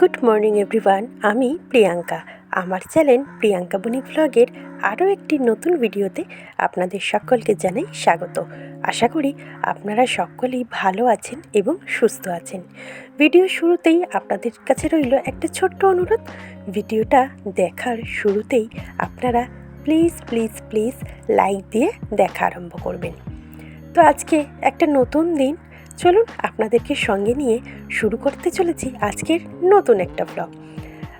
Good morning everyone আমি প্রিয়াঙ্কা। আমার channel Priyanka বনি ব্লগের আরও একটি নতুন ভিডিওতে আপনাদের সকলকে জানাই স্বাগত। আশা করি আপনারা সকলেই ভালো আছেন এবং সুস্থ আছেন। ভিডিও শুরুতেই আপনাদের কাছে রইল একটা ছোট্ট অনুরোধ। ভিডিওটা দেখার শুরুতেই আপনারা প্লিজ প্লিজ প্লিজ লাইক দিয়ে দেখা আরম্ভ করবেন। তো আজকে একটা নতুন দিন চলুন আপনাদেরকে সঙ্গে নিয়ে শুরু করতে চলেছি আজকের নতুন একটা ব্লগ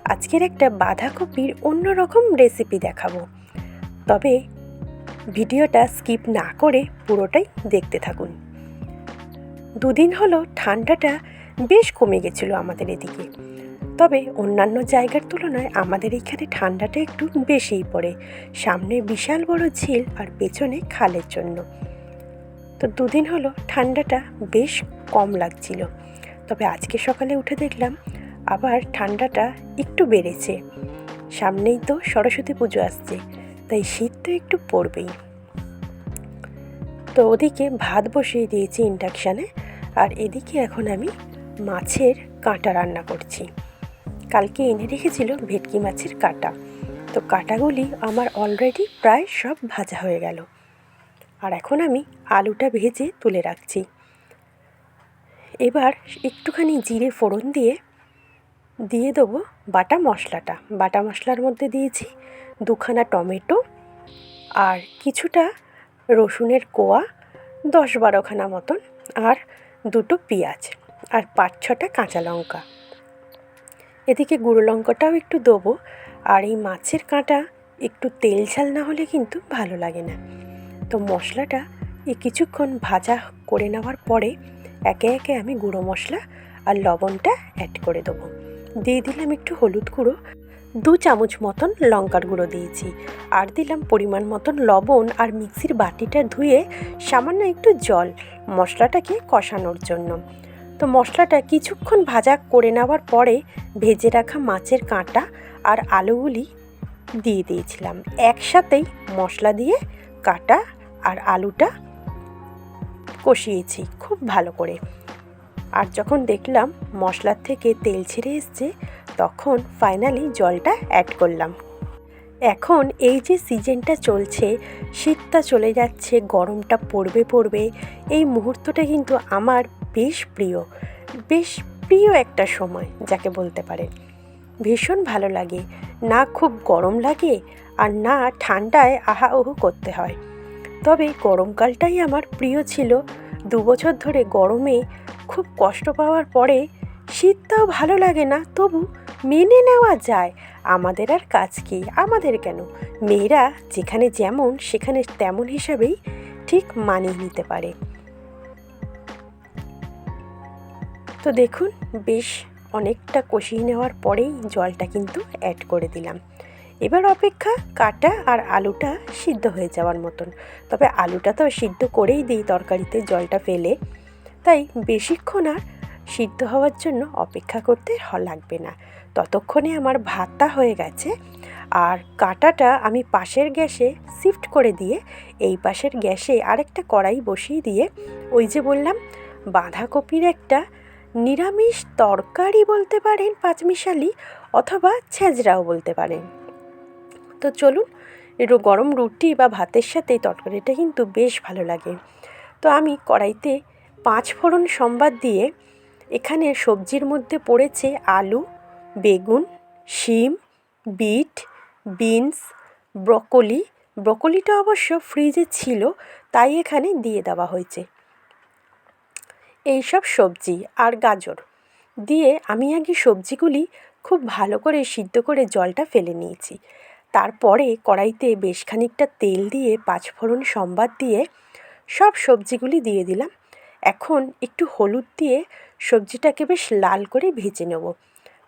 আজকের একটা বাঁধাকপির অন্যরকম রেসিপি দেখাবো। তবে ভিডিওটা স্কিপ না করে পুরোটাই দেখতে থাকুন। দুদিন হলো ঠান্ডাটা বেশ কমে গেছিল আমাদের এদিকে। তবে অন্যান্য জায়গার তুলনায় আমাদের এখানে ঠান্ডাটা একটু বেশিই পড়ে। সামনে বিশাল বড় ঝিল আর পেছনে খালের জন্য। তো দুদিন হলো ঠান্ডাটা বেশ কম লাগছিল। তবে আজকে সকালে উঠে দেখলাম আবার ঠান্ডাটা একটু বেড়েছে। সামনেই তো সরস্বতী পুজো আসছে, তাই শীত তো একটু পড়বেই। তো ওদিকে ভাত বসিয়ে দিয়েছি ইন্ডাকশানে, আর এদিকে এখন আমি মাছের কাঁটা রান্না করছি। কালকে এনে রেখেছিল ভেটকি মাছের কাঁটা। তো কাঁটাগুলি আমার অলরেডি প্রায় সব ভাজা হয়ে গেল। আর এখন আমি আলুটা ভেজে তুলে রাখছি। এবার একটুখানি জিরে ফোড়ন দিয়ে দিয়ে দেবো বাটা মশলাটা। বাটা মশলার মধ্যে দিয়েছি দুখানা টমেটো আর কিছুটা রসুনের কোয়া, দশ বারোখানা মতন আর দুটো পেঁয়াজ আর পাঁচ ছটা কাঁচা লঙ্কা। এদিকে গুঁড়ো লঙ্কাটাও একটু দেবো আর এই মাছের কাঁটা একটু তেল ঝাল না হলে কিন্তু ভালো লাগে না। তো মশলাটা এই কিছুক্ষণ ভাজা করে নেওয়ার পরে একে একে আমি গুঁড়ো মশলা আর লবণটা অ্যাড করে দেবো। দিয়ে দিলাম একটু হলুদ গুঁড়ো, দু চামচ মতন লঙ্কার গুঁড়ো দিয়েছি আর দিলাম পরিমাণ মতন লবণ আর মিক্সির বাটিটা ধুয়ে সামান্য একটু জল মশলাটাকে কষানোর জন্য। তো মশলাটা কিছুক্ষণ ভাজা করে নেওয়ার পরে ভেজে রাখা মাছের কাঁটা আর আলুগুলি দিয়ে দিয়েছিলাম। একসাথেই মশলা দিয়ে কাটা আর আলুটা কষিয়েছি, খুব ভালো করে। আর যখন দেখলাম মশলার থেকে তেল ছেড়ে এসছে, তখন ফাইনালি জলটা অ্যাড করলাম। এখন এই যে সিজনটা চলছে, শীতটা চলে যাচ্ছে, গরমটা পড়বে পড়বে, এই মুহূর্তটা কিন্তু আমার বেশ প্রিয় বেশ প্রিয় একটা সময়, যাকে বলতে পারে ভীষণ ভালো লাগে, না খুব গরম লাগে আর না ঠান্ডায় আহা ওহু করতে হয়। তবে গরমকালটাই আমার প্রিয় ছিল। দু বছর ধরে গরমে খুব কষ্ট পাওয়ার পরে শীতটাও ভালো লাগে না, তবু মেনে নেওয়া যায়। আমাদের আর কাজ কি? আমাদের কেন? মেয়েরা যেখানে যেমন, সেখানে তেমন হিসাবেই ঠিক মানিয়ে নিতে পারে। তো দেখুন, বেশ অনেকটা কষিয়ে নেওয়ার পরেই জলটা কিন্তু অ্যাড করে দিলাম। এবার অপেক্ষা কাটা আর আলুটা সিদ্ধ হয়ে যাওয়ার মতন। তবে আলুটা তো সিদ্ধ করেই দিই তরকারিতে জলটা ফেলে। তাই বেশিক্ষণ আর সিদ্ধ হওয়ার জন্য অপেক্ষা করতে লাগবে না। ততক্ষণে আমার ভাতটা হয়ে গেছে আর কাটাটা আমি পাশের গ্যাসে শিফট করে দিয়ে এই পাশের গ্যাসে আরেকটা কড়াই বসিয়ে দিয়ে ওই যে বললাম, বাঁধাকপির একটা নিরামিষ তরকারি বলতে পারেন পাঁচমিশালি অথবা ছেঁচড়াও বলতে পারেন। তো চলুন, একটু গরম রুটি বা ভাতের সাথে তরকারিটা কিন্তু বেশ ভালো লাগে। তো আমি কড়াইতে পাঁচ ফোড়ন সম্বাদ দিয়ে এখানে সবজির মধ্যে পড়েছে আলু, বেগুন, শিম, বিট, বিনস, ব্রকলি। ব্রকলিটা অবশ্য ফ্রিজে ছিল, তাই এখানে দিয়ে দেওয়া হয়েছে। এইসব সবজি আর গাজর দিয়ে আমি আগে সবজিগুলি খুব ভালো করে সিদ্ধ করে জলটা ফেলে নিয়েছি। তারপরে কড়াইতে বেশ খানিকটা তেল দিয়ে পাঁচফোড়ন সম্বাদ দিয়ে সব সবজিগুলি দিয়ে দিলাম। এখন একটু হলুদ দিয়ে সবজিটাকে বেশ লাল করে ভেজে নেব।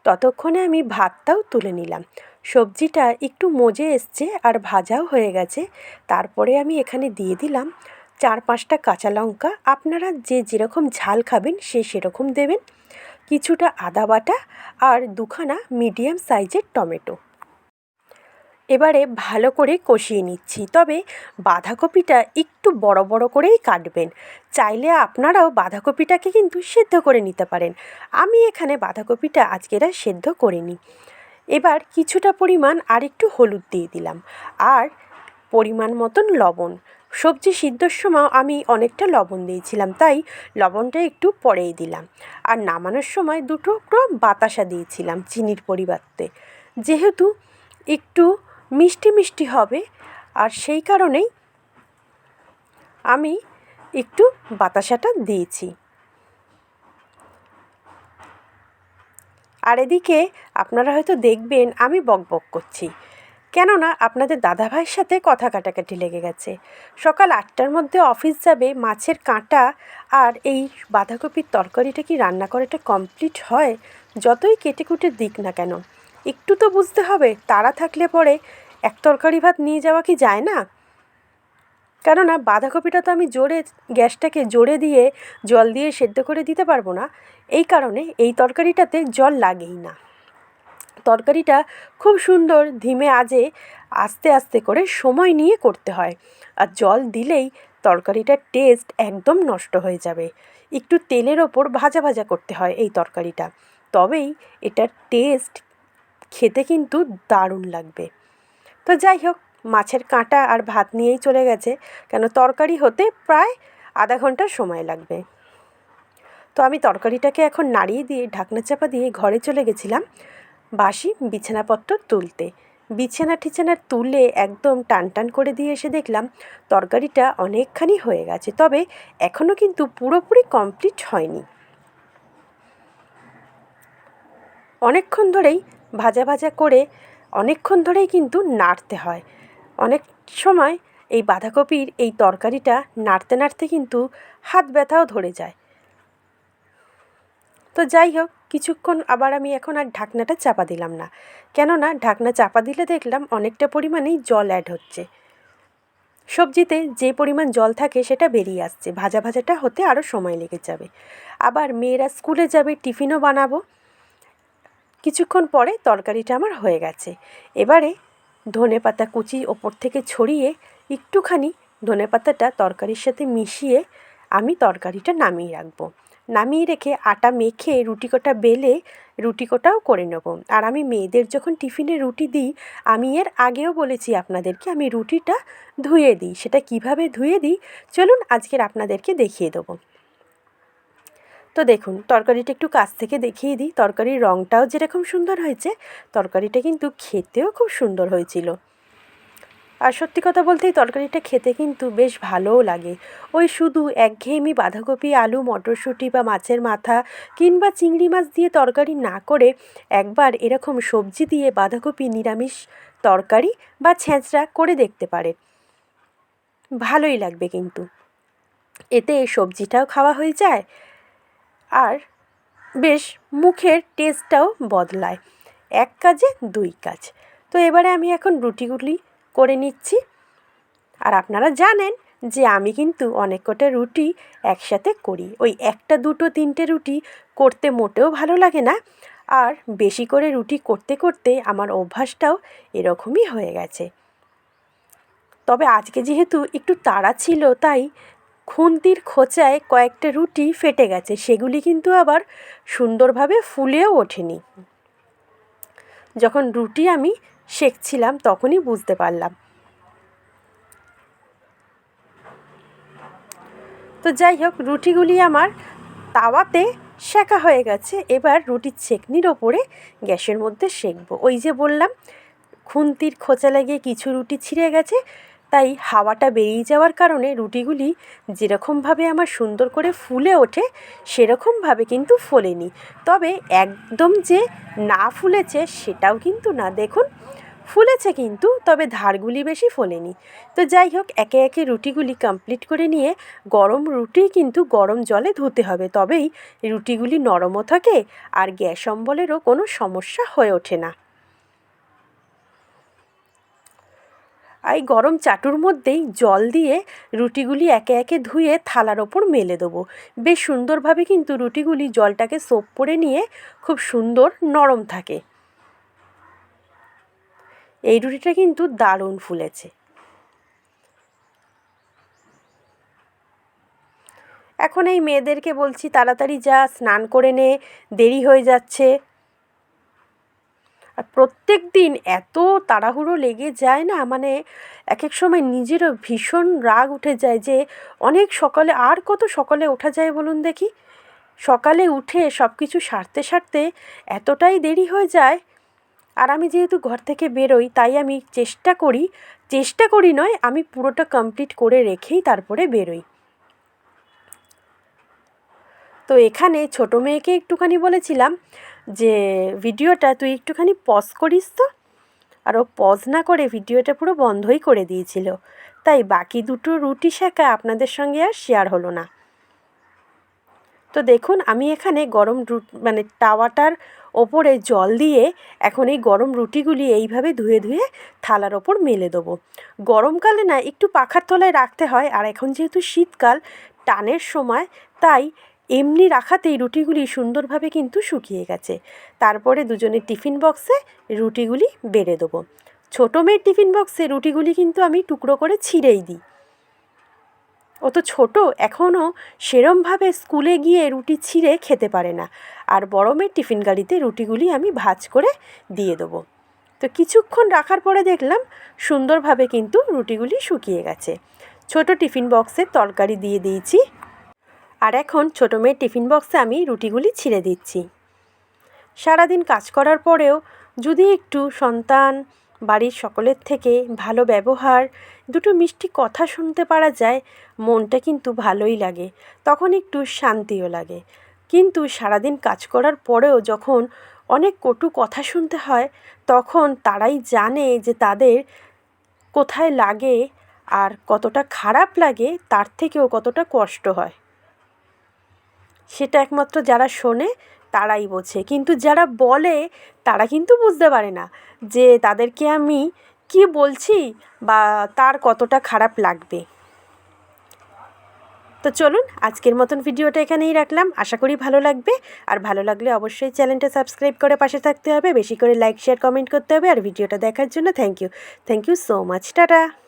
ততক্ষণে আমি ভাতটাও তুলে নিলাম। সবজিটা একটু মজে এসছে আর ভাজাও হয়ে গেছে। তারপরে আমি এখানে দিয়ে দিলাম চার পাঁচটা কাঁচা লঙ্কা। আপনারা যে যেরকম ঝাল খাবেন সে সেরকম দেবেন। কিছুটা আদা বাটা আর দুখানা মিডিয়াম সাইজের টমেটো। এবারে ভালো করে কষিয়ে নিচ্ছি। তবে বাঁধাকপিটা একটু বড় বড় করেই কাটবেন। চাইলে আপনারাও বাঁধাকপিটাকে কিন্তু সেদ্ধ করে নিতে পারেন। আমি এখানে বাঁধাকপিটা আজকের সেদ্ধ করিনি। এবার কিছুটা পরিমাণ আর একটু হলুদ দিয়ে দিলাম। আর পরিমাণ মতন লবণ। সবজি সিদ্ধর সময় আমি অনেকটা লবণ দিয়েছিলাম, তাই লবণটা একটু পরেই দিলাম। আর নামানোর সময় দুটো বাতাসা দিয়েছিলাম চিনির পরিবর্তে। যেহেতু একটু মিষ্টি মিষ্টি হবে। আর সেই কারণেই আমি একটু বাতাসাটা দিয়েছি। আর এদিকে আপনারা হয়তো দেখবেন আমি বকবক করছি। কেননা আপনাদের দাদাভাইয়ের সাথে কথা কাটাকাটি লেগে গেছে। সকাল আটটার মধ্যে অফিস যাবে, মাছের কাঁটা আর এই বাঁধাকপির তরকারিটা কি রান্না করাটা কমপ্লিট হয়? যতই কেটে কুটে দিক না কেন। একটু তো বুঝতে হবে, তারা থাকলে পরে এক তরকারি ভাত নিয়ে যাওয়া কি যায় না? কেননা বাঁধাকপিটা তো আমি জোরে, গ্যাসটাকে জোরে দিয়ে, জল দিয়ে সেদ্ধ করে দিতে পারব না। এই কারণে এই তরকারিটাতে জল লাগেই না। তরকারিটা খুব সুন্দর, ধিমে আজে, আস্তে আস্তে করে সময় নিয়ে করতে হয়। আর জল দিলেই তরকারিটার টেস্ট একদম নষ্ট হয়ে যাবে। একটু তেলের ওপর ভাজা ভাজা করতে হয় এই তরকারিটা। তবেই এটার টেস্ট খেতে কিন্তু দারুণ লাগবে। তো যাই হোক, মাছের কাঁটা আর ভাত নিয়েই চলে গেছে। কেন তরকারি হতে প্রায় আধা ঘণ্টা সময় লাগবে। তো আমি তরকারিটাকে এখন নাড়িয়ে দিয়ে, ঢাকনা চাপা দিয়ে ঘরে চলে গেছিলাম বাসি বিছানাপত্র তুলতে। বিছানা টিছানা তুলে একদম টান টান করে দিয়ে এসে দেখলাম তরকারিটা অনেকখানি হয়ে গেছে। তবে এখনও কিন্তু পুরোপুরি কমপ্লিট হয়নি। অনেকক্ষণ ধরেই ভাজা ভাজা করে অনেকক্ষণ ধরেই কিন্তু নাড়তে হয়। অনেক সময় এই বাঁধাকপির এই তরকারিটা নাড়তে নাড়তে কিন্তু হাত ব্যথাও ধরে যায়। তো যাই হোক, কিছুক্ষণ আবার আমি এখন আর ঢাকনাটা চাপা দিলাম না। কেননা ঢাকনা চাপা দিলে দেখলাম অনেকটা পরিমাণেই জল অ্যাড হচ্ছে। সবজিতে যে পরিমাণ জল থাকে সেটা বেরিয়ে আসছে। ভাজা ভাজাটা হতে আরও সময় লেগে যাবে। আবার মেয়েরা স্কুলে যাবে, টিফিনও বানাবো। কিছুক্ষণ পরে তরকারিটা আমার হয়ে গেছে। এবারে ধনে পাতা কুচি ওপর থেকে ছড়িয়ে একটুখানি ধনে পাতাটা তরকারির সাথে মিশিয়ে আমি তরকারিটা নামিয়ে রাখব। নামিয়ে রেখে আটা মেখে রুটি কটা বেলে রুটি কটাও করে নেব। আর আমি মেয়েদের যখন টিফিনে রুটি দিই, আমি এর আগেও বলেছি আপনাদেরকে আমি রুটিটা ধুয়ে দিই। সেটা কীভাবে ধুয়ে দিই? চলুন আজকের আপনাদেরকে দেখিয়ে দেবো। তো দেখুন, তরকারিটা একটু কাছ থেকে দেখিয়ে দিই। তরকারির রঙটাও যেরকম সুন্দর হয়েছে, তরকারিটা কিন্তু খেতেও খুব সুন্দর হয়েছিল। আর সত্যি কথা বলতে এই তরকারিটা খেতে কিন্তু বেশ ভালোও লাগে। ওই শুধু একঘেয়েমি বাঁধাকপি, আলু, মটরশুঁটি বা মাছের মাথা কিংবা চিংড়ি মাছ দিয়ে তরকারি না করে একবার এরকম সবজি দিয়ে বাঁধাকপি, নিরামিষ তরকারি বা ছেঁচড়া করে দেখতে পারে। ভালোই লাগবে কিন্তু। এতে সবজিটাও খাওয়া হয়ে যায় আর বেশ মুখের টেস্টটাও বদলায়। এক কাজে দুই কাজ। তো এবারে আমি এখন রুটিগুলি করে নিচ্ছি। আর আপনারা জানেন যে আমি কিন্তু অনেক কটা রুটি একসাথে করি। ওই একটা, দুটো, তিনটে রুটি করতে মোটেও ভালো লাগে না। আর বেশি করে রুটি করতে করতে আমার অভ্যাসটাও এরকমই হয়ে গেছে। তবে আজকে যেহেতু একটু তাড়া ছিল, তাই খুন্তির খোঁচায় কয়েকটা রুটি ফেটে গেছে, সেগুলি কিন্তু আবার সুন্দরভাবে ফুলেও ওঠেনি। যখন রুটি আমি শেখছিলাম তখনই বুঝতে পারলাম। তো যাই হোক, রুটিগুলি আমার তাওয়াতে শেখা হয়ে গেছে, এবার রুটির ছেকনির ওপরে গ্যাসের মধ্যে সেঁকবো। ওই যে বললাম, খুন্তির খোঁচা লাগিয়ে কিছু রুটি ছিঁড়ে গেছে তাই হাওয়াটা বেরিয়ে যাওয়ার কারণে রুটিগুলি যেরকমভাবে আমার সুন্দর করে ফুলে ওঠে, সেরকমভাবে কিন্তু ফোলেনি। তবে একদম যে না ফুলেছে সেটাও কিন্তু না। দেখুন, ফুলেছে কিন্তু, তবে ধারগুলি বেশি ফোলেনি। তো যাই হোক, একে একে রুটিগুলি কমপ্লিট করে নিয়ে গরম রুটি কিন্তু গরম জলে ধুতে হবে। তবেই রুটিগুলি নরমও থাকে আর গ্যাস অম্বলেরও কোনো সমস্যা হয়ে ওঠে না। এই গরম চাটুর মধ্যেই জল দিয়ে রুটিগুলি একে একে ধুয়ে থালার ওপর মেলে দেবো। বেশ সুন্দরভাবে কিন্তু রুটিগুলি জলটাকে সোপ করে নিয়ে খুব সুন্দর নরম থাকে। এই রুটিটা কিন্তু দারুণ ফুলেছে। এখন এই মেয়েদেরকে বলছি, তাড়াতাড়ি যা, স্নান করে নে, দেরি হয়ে যাচ্ছে। আর প্রত্যেক দিন এত তাড়াহুড়ো লেগে যায় না মানে এক এক সময় নিজেরও ভীষণ রাগ উঠে যায় যে অনেক সকালে আর কত সকালে ওঠা যায় বলুন দেখি? সকালে উঠে সব কিছু সারতে সারতে এতটাই দেরি হয়ে যায়। আর আমি যেহেতু ঘর থেকে বেরোই, তাই আমি চেষ্টা করি চেষ্টা করি নয়, আমি পুরোটা কমপ্লিট করে রেখেই তারপরে বেরোই। তো এখানে ছোটো মেয়েকে একটুখানি বলেছিলাম যে ভিডিওটা তুই একটুখানি পজ করিস তো? আর ও পজ না করে ভিডিওটা পুরো বন্ধই করে দিয়েছিল। তাই বাকি দুটো রুটি শেখা আপনাদের সঙ্গে আর শেয়ার হলো না। তো দেখুন, আমি এখানে গরম রু মানে তাওয়াটার ওপরে জল দিয়ে এখন এই গরম রুটিগুলি এইভাবে ধুয়ে ধুয়ে থালার ওপর মেলে দেবো। গরমকালে না একটু পাখার তলায় রাখতে হয়। আর এখন যেহেতু শীতকাল, টানের সময়, তাই এমনি রাখাতেই রুটিগুলি সুন্দরভাবে কিন্তু শুকিয়ে গেছে। তারপরে দুজনের টিফিন বক্সে রুটিগুলি বেড়ে দেবো। ছোটো মেয়ের টিফিন বক্সে রুটিগুলি কিন্তু আমি টুকরো করে ছিঁড়েই দিই। ও তো ছোটো এখনও সেরমভাবে স্কুলে গিয়ে রুটি ছিঁড়ে খেতে পারে না। আর বড় মেয়ের টিফিন গাড়িতে রুটিগুলি আমি ভাজ করে দিয়ে দেবো। তো কিছুক্ষণ রাখার পরে দেখলাম সুন্দরভাবে কিন্তু রুটিগুলি শুকিয়ে গেছে। ছোট টিফিন বক্সে তরকারি দিয়ে দিয়েছি। আর এখন ছোটো মেয়ের টিফিন বক্সে আমি রুটিগুলি ছিঁড়ে দিচ্ছি। সারাদিন কাজ করার পরেও যদি একটু সন্তান, বাড়ির সকলের থেকে ভালো ব্যবহার, দুটো মিষ্টি কথা শুনতে পারা যায়, মনটা কিন্তু ভালোই লাগে, তখন একটু শান্তিও লাগে। কিন্তু সারাদিন কাজ করার পরেও যখন অনেক কটু কথা শুনতে হয়, তখন তারাই জানে যে তাদের কোথায় লাগে আর কতটা খারাপ লাগে, তার থেকেও কতটা কষ্ট হয়। সেটা একমাত্র যারা শোনে, তারাই বোঝে। কিন্তু যারা বলে, তারা কিন্তু বুঝতে পারে না যে তাদেরকে আমি কি বলছি বা তার কতটা খারাপ লাগবে। তো চলুন, আজকের মতন ভিডিওটা এখানেই রাখলাম। আশা করি ভালো লাগবে। আর ভালো লাগলে অবশ্যই চ্যানেলটা সাবস্ক্রাইব করে পাশে থাকতে হবে। বেশি করে লাইক, শেয়ার, কমেন্ট করতে হবে। আর ভিডিওটা দেখার জন্য thank you thank you so much tata.